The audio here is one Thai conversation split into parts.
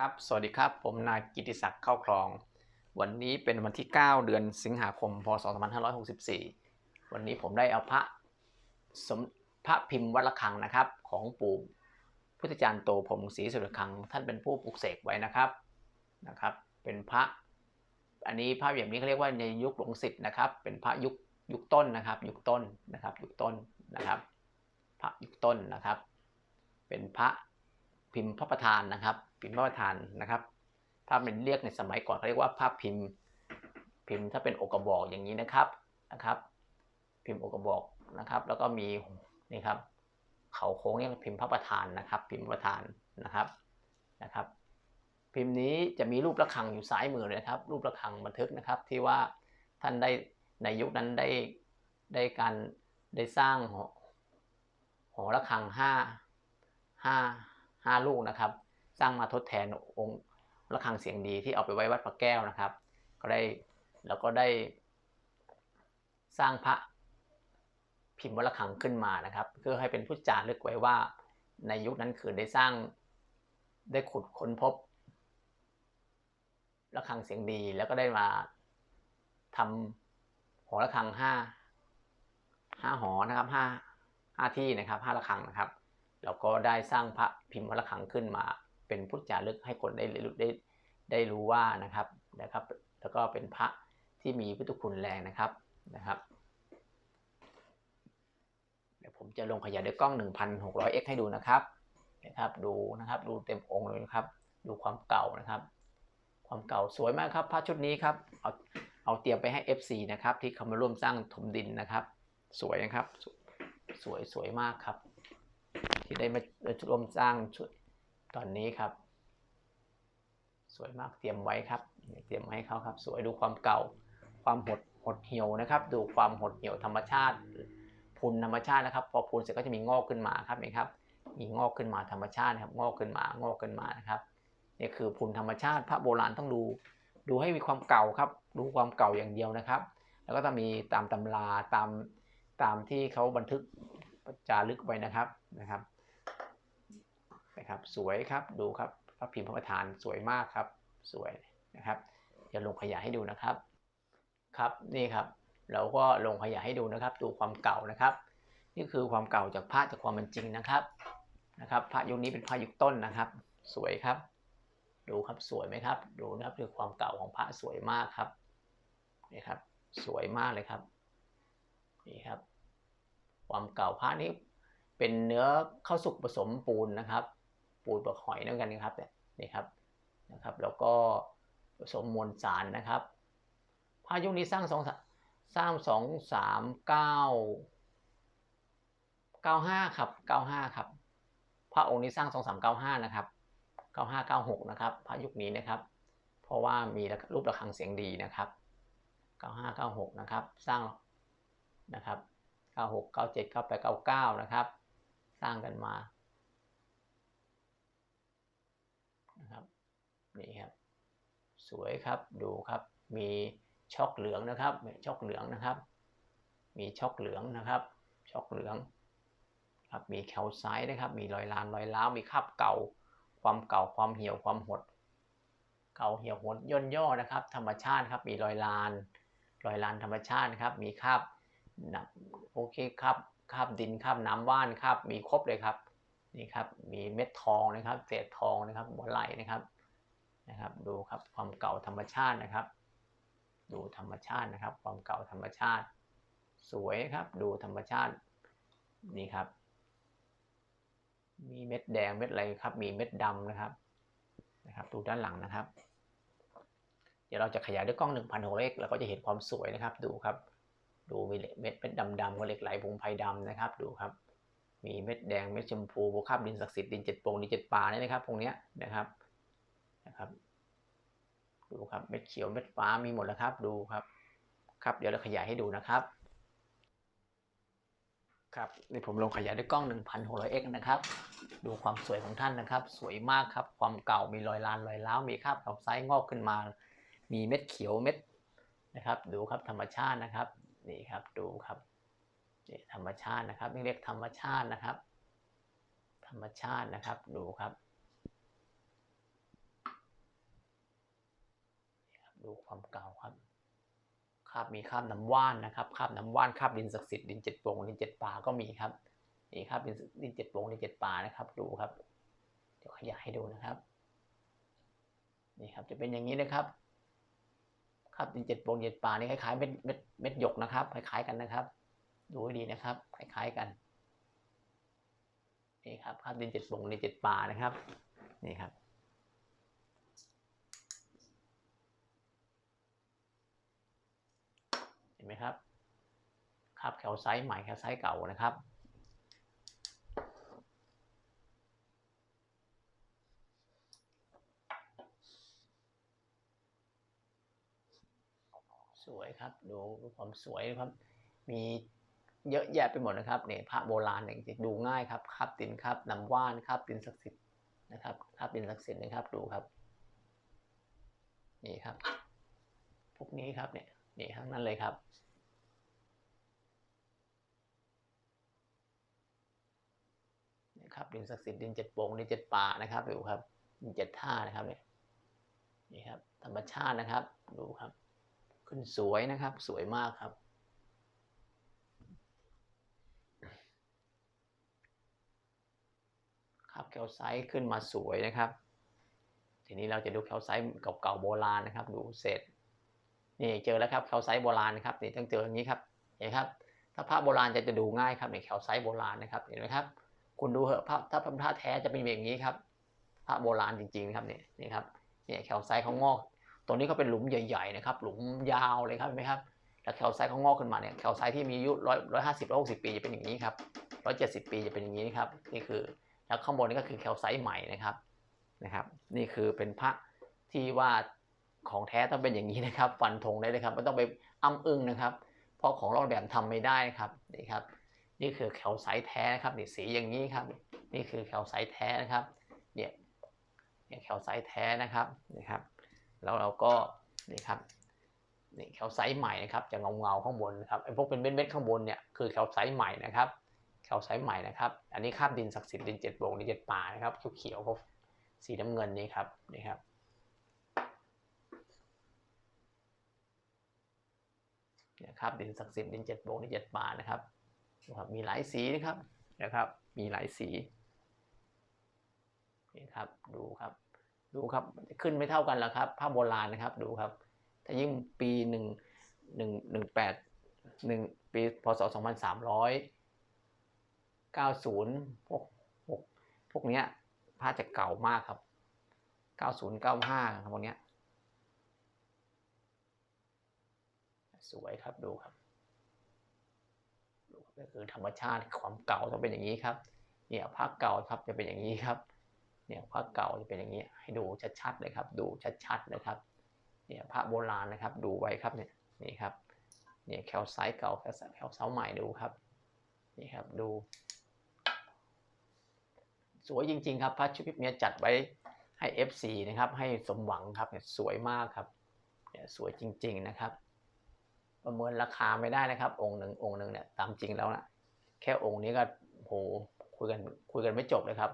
ครับ สวัสดีครับ ผมนายกิติศักดิ์เข้าคลอง วันนี้เป็นวันที่ 9 เดือนสิงหาคม พศ 2564 วันนี้ผมได้เอาพระสมพระพิมพ์วัดระฆังนะครับ ของปู่พุทธจารย์โตผมศรีสุรคัง ท่านเป็นผู้ปลุกเสกไว้นะครับ นะครับ เป็นพระ อันนี้พระแบบนี้เขาเรียกว่าในยุคหลวงสิทธิ์นะครับ เป็นพระยุคยุคต้นนะครับ ยุคต้นนะครับ ยุคต้นนะครับ พระยุคต้นนะครับ เป็นพระ พิมพ์พระประธานนะครับ พิมพ์พระประธานนะครับ ถ้าเป็นเรียกในสมัยก่อนเขาเรียกว่าภาพพิมพ์ พิมพ์ถ้าเป็นอกกระบอกอย่างนี้นะครับนะครับ พิมพ์อกกระบอกนะครับ แล้วก็มีนี่ครับเขาโค้งเรียกพิมพ์พระประธานนะครับ พิมพ์ประธานนะครับนะครับ พิมพ์นี้จะมีรูประฆังอยู่ซ้ายมือเลยครับ รูประฆังบันทึกนะครับ ที่ว่าท่านได้ในยุคนั้นได้ได้การได้สร้างหอหอระฆังห้าห้า ห้าลูกนะครับ สร้างมาทดแทนองค์ระฆังเสียงดีที่เอาไปไว้วัดพระแก้วนะครับ ก็ได้แล้วก็ได้สร้างพระพิมพ์วัดระฆังขึ้นมานะครับเพื่อให้เป็นผู้จารึกไว้ว่าในยุคนั้นคือได้สร้างได้ขุดค้นพบระฆังเสียงดีแล้วก็ได้มาทำหอระฆังห้าห้าหอนะครับห้าห้าที่นะครับห้าระฆังนะครับ แล้วก็ได้สร้างพระพิมพ์วัดระฆังขึ้นมาเป็นพุทธจารึกให้คนได้รู้ได้ได้รู้ว่านะครับนะครับ แล้วก็เป็นพระที่มีพุทธคุณแรงนะครับนะครับเดี๋ยวผมจะลงขยายด้วยกล้อง 1,600x ให้ดูนะครับนะครับ ดูนะครับดูเต็มองค์เลยนะครับ ดูความเก่านะครับ ความเก่าสวยมากครับพระชุดนี้ครับเอาเอาเตรียมไปให้ FC นะครับ ที่เขามาร่วมสร้างถมดินนะครับ สวยนะครับ สวยสวยมากครับ ที่ได้มาร่วมสร้างชุดตอนนี้ครับ สวยมากเตรียมไว้ครับ เตรียมไว้ให้เขาครับ สวยดูความเก่า ความหดหดเหี่ยวนะครับ ดูความหดเหี่ยวธรรมชาติพุนธรรมชาตินะครับ พอพุนเสร็จก็จะมีงอกขึ้นมาครับเห็นครับ มีงอกขึ้นมาธรรมชาติครับ งอกขึ้นมางอกขึ้นมานะครับนี่คือพุนธรรมชาติพระโบราณต้องดู ดูให้มีความเก่าครับ ดูความเก่าอย่างเดียวนะครับ แล้วก็ต้องมีตามตำราตามตามที่เขาบันทึกจารึกไว้นะครับนะครับ นะครับ สวยครับดูครับพระพิมพ์พระประธานสวยมากครับ สวยนะครับจะลงขยายให้ดูนะครับ ครับนี่ครับ เราก็ลงขยายให้ดูนะครับ ดูความเก่านะครับ นี่คือความเก่าจากพระจากความเป็นจริงนะครับนะครับพระยุคนี้เป็นพระยุคต้นนะครับ สวยครับ ดูครับสวยไหมครับ ดูนะครับคือความเก่าของพระสวยมากครับนี่ครับ สวยมากเลยครับนี่ครับ ความเก่าพระนี้เป็นเนื้อข้าวสุกผสมปูนนะครับ ปูนเปลือกหอยนั่นกันนะครับนี่ครับนะครับแล้วก็ผสมมวลสารนะครับพระยุคนี้สร้างสองสร้างสองสามเก้าเก้าห้าครับเก้าห้าครับพระองค์นี้สร้างสองสามเก้าห้านะครับเก้าห้าเก้าหกนะครับพระยุคนี้นะครับ เพราะว่ามีรูประฆังเสียงดีนะครับเก้าห้าเก้าหกนะครับสร้างนะครับเก้าหกเก้าเจ็ดเก้าแปดเก้าเก้านะครับ สร้างกันมา นะครับนี่ครับ สวยครับดูครับ มีช็อกเหลืองนะครับช็อกเหลืองนะครับ มีช็อกเหลืองนะครับ ช็อกเหลืองครับมีแคลไซด์นะครับ มีรอยลานรอยล้าวมีคราบเก่า ความเก่าความเหี่ยวความหด เก่าเหี่ยวหดย่นย่อนะครับ ธรรมชาติครับ มีรอยลานรอยลานธรรมชาตินะครับ มีคราบโอเคครับคราบดินคราบน้ำว่านคราบมีครบเลยครับ นี่ครับมีเม็ดทองนะครับเศษทองนะครับหัวไหล่นะครับนะครับ ดูครับความเก่าธรรมชาตินะครับ ดูธรรมชาตินะครับ ความเก่าธรรมชาติ สวยครับดูธรรมชาตินี่ครับ มีเม็ดแดงเม็ดอะไรครับ มีเม็ดดำนะครับนะครับดูด้านหลังนะครับ เดี๋ยวเราจะขยายด้วยกล้อง1 6 0 0เล็กเราก็จะเห็นความสวยนะครับดูครับ ดูมีเม็ดเม็ดดำๆกับเหล็กไหลพงไพดำนะครับดูครับ มีเม็ดแดงเม็ดชมพูโบคาบดินศักดิ์สิทธิ์ดินเจ็ดโปงดินเจ็ดปลาเนี่ยนะครับพวกนี้นะครับนะครับ ดูครับเม็ดเขียวเม็ดฟ้ามีหมดแล้วครับดูครับครับเดี๋ยวเราขยายให้ดูนะครับครับนี่ผมลงขยายด้วยกล้อง 1,600x นะครับ ดูความสวยของท่านนะครับ สวยมากครับ ความเก่ามีรอยลานรอยล้าวมีคราบเก่าไซส์งอกขึ้นมา มีเม็ดเขียวเม็ดนะครับ ดูครับธรรมชาตินะครับ นี่ครับดูครับ นี่ธรรมชาตินะครับเรียกธรรมชาตินะครับ ธรรมชาตินะครับดูครับดูความเก่าครับคราบมีคราบน้ำว่านนะครับคราบน้ำว่านคราบดินศักดิ์สิทธิ์ดินเจ็ดโป่งดินเจ็ดป่าก็มีครับนี่ครับดินดินเจ็ดโป่งดินเจ็ดป่านะครับ ดูครับเดี๋ยวขยายให้ดูนะครับนี่ครับจะเป็นอย่างนี้นะครับครับดินเจ็ดโป่งเจ็ดป่านี่คล้ายๆเม็ดเม็ดเม็ดหยกนะครับคล้ายๆกันนะครับ ดูให้ดีนะครับคล้ายๆกันนี่ครับคาบดินเจ็ดปงดินเจ็ดป่านะครับนี่ครับเห็นไหมครับคาบแคลไซต์ใหม่แคลไซต์เก่านะครับสวยครับ ดูดูความสวยนะครับ มี เยอะแยะไปหมดนะครับเนี่ยพระโบราณเนี่ยดูง่ายครับคาบตินครับน้ำว่านครับตินศักดิ์สิทธิ์นะครับคาบตินศักดิ์สิทธิ์นะครับดูครับนี่ครับพวกนี้ครับเนี่ยนี่ทั้งนั้นเลยครับนี่ครับดินศักดิ์สิทธิ์ดินเจ็ดโป่งดินเจ็ดป่านะครับดูครับดินเจ็ดท่านะครับเนี่ยนี่ครับธรรมชาตินะครับดูครับ ขึ้นสวยนะครับสวยมากครับ ครับ แคลไซต์ขึ้นมาสวยนะครับ ทีนี้เราจะดูแคลไซต์เก่าๆโบราณนะครับ ดูเสร็จนี่เจอแล้วครับแคลไซต์โบราณนะครับนี่ต้องเจออย่างนี้ครับเห็นครับถ้าพระโบราณจะจะดูง่ายครับนี่แคลไซต์โบราณนะครับเห็นไหมครับคุณดูเหอะพระถ้าเป็นพระแท้จะเป็นแบบนี้ครับพระโบราณจริงๆครับนี่นี่ครับนี่แคลไซต์เขางอกตรงนี้เขาเป็นหลุมใหญ่ๆนะครับหลุมยาวเลยครับเห็นไหมครับแล้วแคลไซต์เขางอกขึ้นมาเนี่ยแคลไซต์ที่มีอายุร้อยร้อยห้าสิบร้อยหกสิบปีจะเป็นอย่างนี้ครับร้อยเจ็ดสิบปีจะเป็นอย่างนี้ครับนี่คือ แล้วข้างบนนี่ก็คือแคลไซต์ใหม่นะครับนะครับ นี่คือเป็นพระที่ว่าของแท้ต้องเป็นอย่างนี้นะครับ ฟันธงได้เลยครับไม่ต้องไปอ้ำอึ้งนะครับ เพราะของลอกแบบทำไม่ได้นะครับนี่ครับ นี่คือแคลไซต์แท้นะครับนี่สีอย่างนี้ครับ นี่คือแคลไซต์แท้นะครับเนี่ยเนี่ยแคลไซต์แท้นะครับนี่ครับ แล้วเราก็นี่ครับนี่แคลไซต์ใหม่นะครับจะเงาเงาข้างบนนะครับไอ้พวกเป็นเม็ดๆข้างบนเนี่ยคือแคลไซต์ใหม่นะครับ แคลไซต์ใหม่นะครับ อันนี้คาบดินศักดิ์สิทธิ์ดินเจ็ดโป่งดินเจ็ดป่านะครับเขียวๆพวกสีน้ำเงินนี่ครับนี่ครับเนี่ยครับดินศักดิ์สิทธิ์ดินเจ็ดโป่งดินเจ็ดป่านะครับนะครับ มีหลายสีนะครับนะครับ มีหลายสีนี่ครับดูครับดูครับขึ้นไม่เท่ากันแล้วครับภาพโบราณนะครับดูครับถ้ายิ่งปีหนึ่งหนึ่งหนึ่งแปดหนึ่งปีพศสองพันสามร้อย เก้าศูนย์พวกพวกพวกเนี้ยภาจะเก่ามากครับเก้าศูนย์เก้าห้าครับพวกเนี้ยสวยครับดูครับดูครับก็คือธรรมชาติความเก่าต้องเป็นอย่างนี้ครับ เนี่ยภาพเก่าครับจะเป็นอย่างนี้ครับ เนี่ยภาพเก่าจะเป็นอย่างนี้ ให้ดูชัดๆเลยครับ ดูชัดๆนะครับ เนี่ยพระโบราณนะครับ ดูไว้ครับเนี่ยนี่ครับ เนี่ยแคลไซต์เก่าแคลไซต์แคลไซต์ใหม่ดูครับ นี่ครับดู สวยจริง ๆ ครับพระชุดนี้จัดไว้ให้ FC นะครับ ให้สมหวังครับเนี่ยสวยมากครับสวยจริง ๆนะครับ ประเมินราคาไม่ได้นะครับ องค์หนึ่งองค์หนึ่งเนี่ยตามจริงแล้วนะแค่องค์นี้ก็โหคุยกันคุยกันไม่จบเลยครับ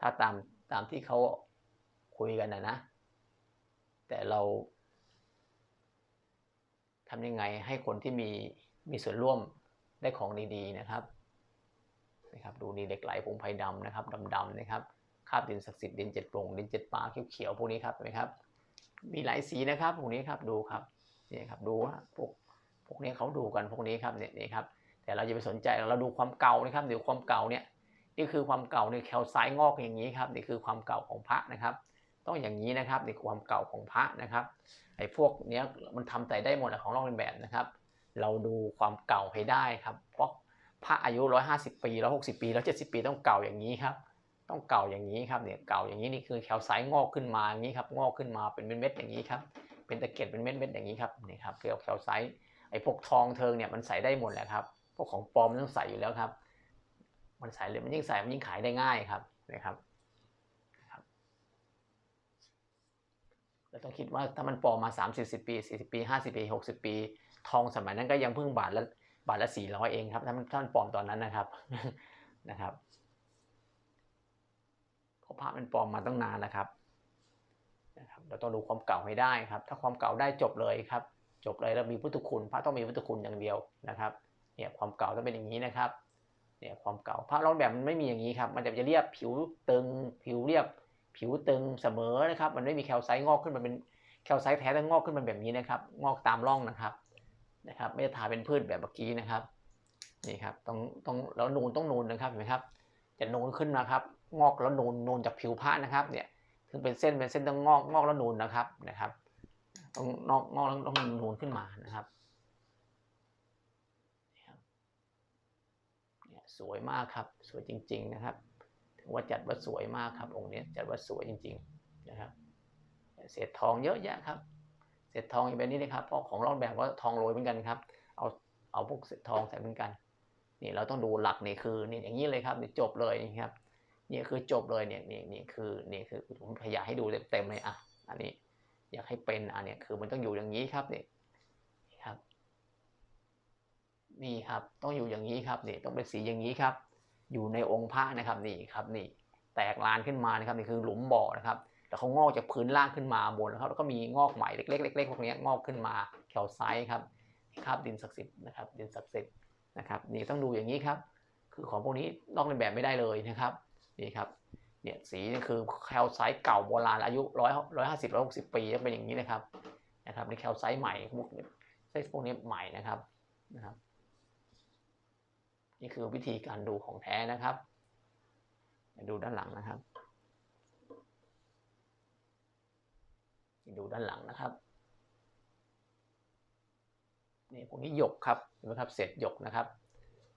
ถ้าตามตามที่เขาคุยกันนะนะ แต่เราทำยังไงให้คนที่มีมีส่วนร่วมได้ของดีๆนะครับ นะครับดูนี่เหล็กไหลผงไผ่ดำนะครับดำๆนะครับคาบดินศักดิ์สิทธิ์ดินเจ็ดโปร่งดินเจ็ดป่าเขียวๆพวกนี้ครับเห็นไหมครับมีหลายสีนะครับพวกนี้ครับดูครับนี่ครับดูว่าพวกพวกนี้เขาดูกันพวกนี้ครับเนี่ยนี่ครับแต่เราจะไปสนใจเราดูความเก่านะครับเดูความเก่าเนี่ยนี่คือความเก่าในแคลไซต์งอกอย่างนี้ครับนี่คือความเก่าของพระนะครับ ต้องอย่างนี้นะครับนี่ความเก่าของพระนะครับไอ้พวกเนี้ยมันทำแต่ได้หมดอะของลอกเลียนแบบนะครับ เราดูความเก่าให้ได้ครับเพราะ พระอายุ 150 ปี 160 ปี 170 ปีต้องเก่าอย่างนี้ครับต้องเก่าอย่างนี้ครับเนี่ยเก่าอย่างนี้นี่คือแคลไซต์งอกขึ้นมาอย่างนี้ครับงอกขึ้นมาเป็นเม็ดๆอย่างนี้ครับเป็นตะเกียบเป็นเม็ดๆอย่างนี้ครับนี่ครับเรียกแคลไซต์ไอ้พวกทองเทิงเนี่ยมันใส่ได้หมดแหละครับพวกของปลอมมันต้องใส่อยู่แล้วครับ มันใส่เลยมันยิ่งใส่มันยิ่งขายได้ง่ายครับนะครับนะครับเราต้องคิดว่าถ้ามันปลอมมา30 10ปี 40 ปี 50 ปี 60 ปี ทองสมัยนั้นก็ยังเพิ่งบาทละ บาทละ400เองครับถ้ามันถ้ามันปลอมตอนนั้นนะครับนะครับเพราะพระมันปลอมมาตั้งนานแล้วครับนะครับ เราต้องดูความเก่าให้ได้ครับ ถ้าความเก่าได้จบเลยครับ จบเลยแล้วมีพุทธคุณ พระต้องมีพุทธคุณอย่างเดียวนะครับเนี่ยความเก่าต้องเป็นอย่างนี้นะครับเนี่ยความเก่าพระร้อนแบบมันไม่มีอย่างนี้ครับ มันจะจะเรียบผิวตึงผิวเรียบผิวตึงเสมอนะครับ มันไม่มีแคลไซต์งอกขึ้นมาเป็นแคลไซต์แท้ต้งงอกขึ้นมาแบบนี้นะครับ งอกตามร่องนะครับ นะครับไม่ได้ทาเป็นพืชแบบเมื่อกี้นะครับนี่ครับต้องต้องแล้วนูนต้องนูนนะครับเห็นไหมครับจะนูนขึ้นนะครับ งอกแล้วนูนนูนจากผิวผ้านะครับเนี่ยถึงเป็นเส้นเป็นเส้นต้องงอกงอกแล้วนูนนะครับนะครับต้องงอกงอกแล้วต้องนูนขึ้นมานะครับเนี่ยสวยมากครับสวยจริง ๆนะครับถือว่าจัดว่าสวยมากครับองค์นี้จัดว่าสวยจริง ๆ นะครับ เศษทองเยอะแยะครับ เศษทองอย่างแบบนี้นะครับเพราะของรอบแบบก็ทองโรยเหมือนกันครับ เอาเอาพวกเศษทองใส่เหมือนกัน นี่เราต้องดูหลักนี่คือนี่อย่างนี้เลยครับนี่จบเลยนี่ครับนี่คือจบเลยเนี่ยนี่นี่คือนี่คือผมขยายให้ดูเต็มๆเลยอะอันนี้อยากให้เป็นอันเนี้ยคือมันต้องอยู่อย่างนี้ครับนี่นี่ครับ นี่ครับต้องอยู่อย่างนี้ครับนี่ต้องเป็นสีอย่างนี้ครับ อยู่ในองค์พระนะครับนี่ครับนี่แตกลานขึ้นมานะครับนี่คือหลุมบ่อนะครับ แล้วเขางอกจากพื้นล่างขึ้นมาบนนะครับแล้วก็มีงอกใหม่เล็กๆเล็กๆพวกนี้งอกขึ้นมาแถวไซส์ครับครับดินศักดิ์สิทธิ์นะครับดินศักดิ์สิทธิ์นะครับนี่ต้องดูอย่างนี้ครับ คือของพวกนี้นอกเลียนแบบไม่ได้เลยนะครับนี่ครับเนี่ยสีนี่คือแคลไซต์เก่าโบราณอายุร้อยร้อยห้าสิบร้อยหกสิบปีจะเป็นอย่างนี้นะครับนะครับในแคลไซต์ใหม่พวกไซส์พวกนี้ใหม่นะครับนะครับนี่คือวิธีการดูของแท้นะครับ ดูด้านหลังนะครับ ดูด้านหลังนะครับนี่พวกนี้หยกครับเห็นไหมครับเศษหยกนะครับ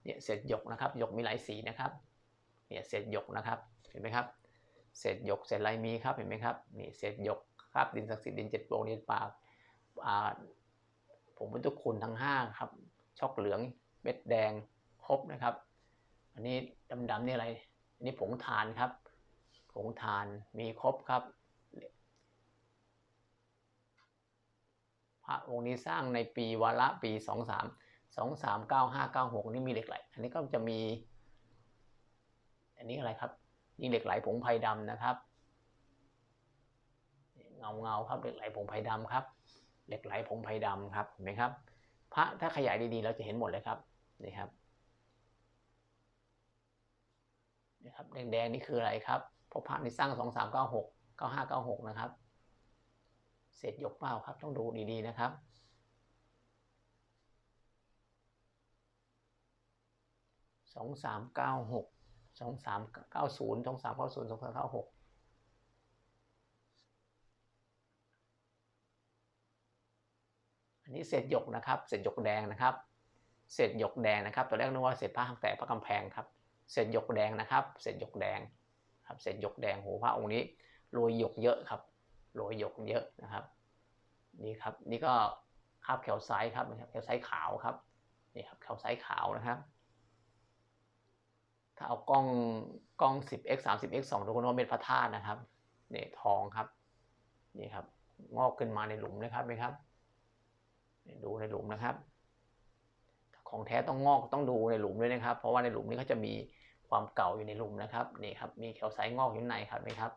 เนี่ยเศษหยกนะครับหยกมีหลายสีนะครับเนี่ยเศษหยกนะครับเห็นไหมครับเศษหยกเศษลายมีครับเห็นไหมครับนี่เศษหยกครับดินศักดิ์สิทธิ์ดินเจ็ดโปรงดินป่าอ่าผมพุทธคุณทั้งห้าครับช็อกเหลืองเม็ดแดงครบนะครับ อันนี้ดำๆนี่อะไรอันนี้ผงทานครับ ผงทานมีครบครับ พ ระองค์นี้สร้างในปีวาระปีสองสามสองสามเก้าห้าเก้าหกนี่มีเหล็กไหล อันนี้ก็จะมี อันนี้อะไรครับ นี่เหล็กไหลผงไผ่ดำนะครับ เงาเงาครับเหล็กไหลผงไผ่ดำครับ เหล็กไหลผงไผ่ดำครับ เห็นไหมครับ พระถ้าขยายดีๆ เราจะเห็นหมดเลยครับ นี่ครับนี่ครับแดงๆนี่คืออะไรครับ เพราะพระนี่สร้างสองสามเก้าหกเก้าห้าเก้าหกนะครับ เศษหยกเปล่าครับ ต้องดูดีๆนะครับ สองสามเก้าหก สองสามเก้าศูนย์สองสามเก้าศูนย์สองสามเก้าหกอันนี้เศษหยกนะครับ เศษหยกแดงนะครับ เศษหยกแดงนะครับ ตัวแรกนึกว่าเศษผ้าแตกพระกำแพงครับ เศษหยกแดงนะครับ เศษหยกแดงครับ เศษหยกแดงโหพระองค์นี้โรยหยกเยอะครับ โรยหยกเยอะนะครับ นี่ครับนี่ก็คาบแคลไซต์ครับแคลไซต์ขาวครับนี่ครับแคลไซต์ขาวนะครับ ถ้าเอากล้องกล้อง 10x 30x 2ทุกคนว่าเป็นพระธาตุนะครับนี่ทองครับนี่ครับงอกขึ้นมาในหลุมนะครับไหมครับดูในหลุมนะครับ ของแท้ต้องงอกต้องดูในหลุมด้วยนะครับ เพราะว่าในหลุมนี้เขาจะมีความเก่าอยู่ในหลุมนะครับนี่ครับมีแคลไซต์งอกอยู่ในครับไหมครับ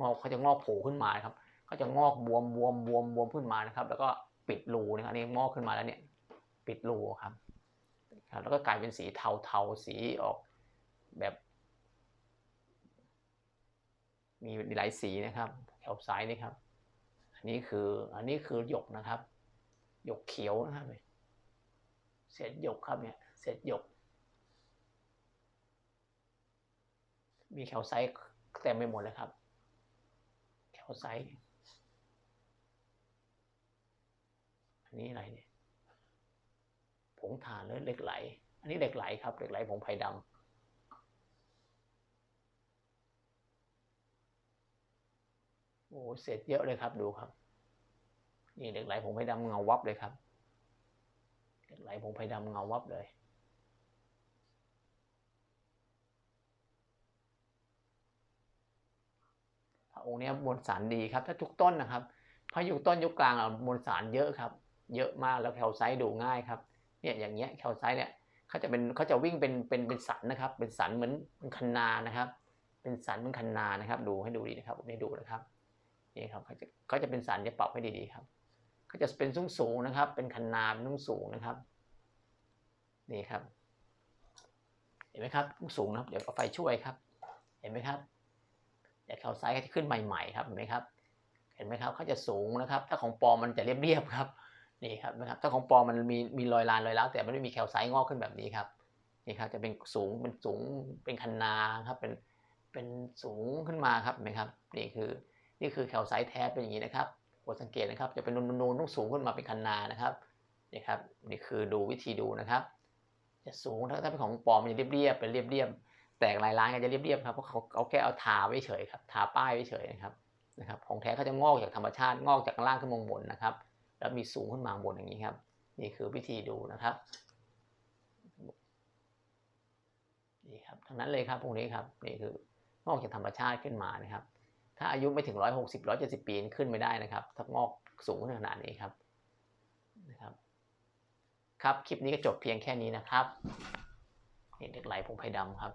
งอกเขาจะงอกโผล่ขึ้นมาครับ เขาจะงอกบวมบวมบวมบวมขึ้นมานะครับ แล้วก็ปิดรูนะครับนี่งอกขึ้นมาแล้วเนี่ยปิดรูครับครับ แล้วก็กลายเป็นสีเทาเทาสีออกแบบ มีหลายสีนะครับแถวซ้ายนี่ครับ อันนี้คืออันนี้คือหยกนะครับ หยกเขียวนะครับเศษหยกครับเนี่ยเศษหยก มีแคลไซต์เต็มไปหมดเลยครับแคลไซต์ นี้อะไรเนี่ยผงถ่านหรือเหล็กไหล อันนี้เหล็กไหลครับเหล็กไหลผงไผ่ดำโอ้เศษเยอะเลยครับดูครับ นี่เหล็กไหลผงไผ่ดำเงาวับเลยครับเหล็กไหลผงไผ่ดำเงาวับเลยพระองค์นี้มวลสารดีครับ ถ้าทุกต้นนะครับพระยุคต้นยุคกลางมวลสารเยอะครับ เยอะมากแล้วแคลไซต์ดูง่ายครับเนี่ยอย่างเงี้ยแคลไซต์เนี่ยเขาจะเป็นเขาจะวิ่งเป็นเป็นเป็นสันนะครับ เป็นสันเหมือนเป็นคันนานะครับ เป็นสันเหมือนคันนานะครับ ดูให้ดูดีนะครับผมให้ดูนะครับนี่ครับเขาจะเขาจะเป็นสารจะปรับให้ดีๆครับเขาจะเป็นสูงสูงนะครับ เป็นคันนาเป็นสูงสูงนะครับนี่ครับ เห็นไหมครับสูงนะครับ เดี๋ยวเอาไฟช่วยครับ เห็นไหมครับอย่าแคลไซต์จะขึ้นใหม่ๆครับเห็นไหมครับเห็นไหมครับเขาจะสูงนะครับ ถ้าของปลอมมันจะเรียบๆครับ นี่ครับนะครับถ้าของปลอมมันมีมีรอยลานรอยร้าวแต่มันไม่มีแคลไซต์งอกขึ้นแบบนี้ครับนี่ครับจะเป็นสูงเป็นสูงเป็นคันนาครับเป็นเป็นสูงขึ้นมาครับเห็นไหมครับนี่คือนี่คือแคลไซต์แท้เป็นอย่างนี้นะครับโปรดสังเกตนะครับจะเป็นนูนๆต้องสูงขึ้นมาเป็นคันนานะครับนี่ครับนี่คือดูวิธีดูนะครับ จะสูงถ้าถ้าเป็นของปลอมมันจะเรียบๆเป็นเรียบๆแตกลายล้างกันจะเรียบๆครับเพราะเขาเขาแค่เอาทาไว้เฉยครับทาป้ายไว้เฉยนะครับนะครับของแท้เขาจะงอกจากธรรมชาติงอกจากข้างล่างขึ้นมาบนนะครับ แล้วมีสูงขึ้นมาบนอย่างนี้ครับ นี่คือวิธีดูนะครับนี่ครับทั้งนั้นเลยครับพวกนี้ครับนี่คืองอกจากธรรมชาติขึ้นมานะครับ ถ้าอายุไม่ถึงร้อยหกสิบร้อยเจ็ดสิบปีขึ้นไม่ได้นะครับ ถ้างอกสูงขนาดนี้ครับนะครับ ครับคลิปนี้ก็จบเพียงแค่นี้นะครับนี่เด็กไหลพงไพดำครับ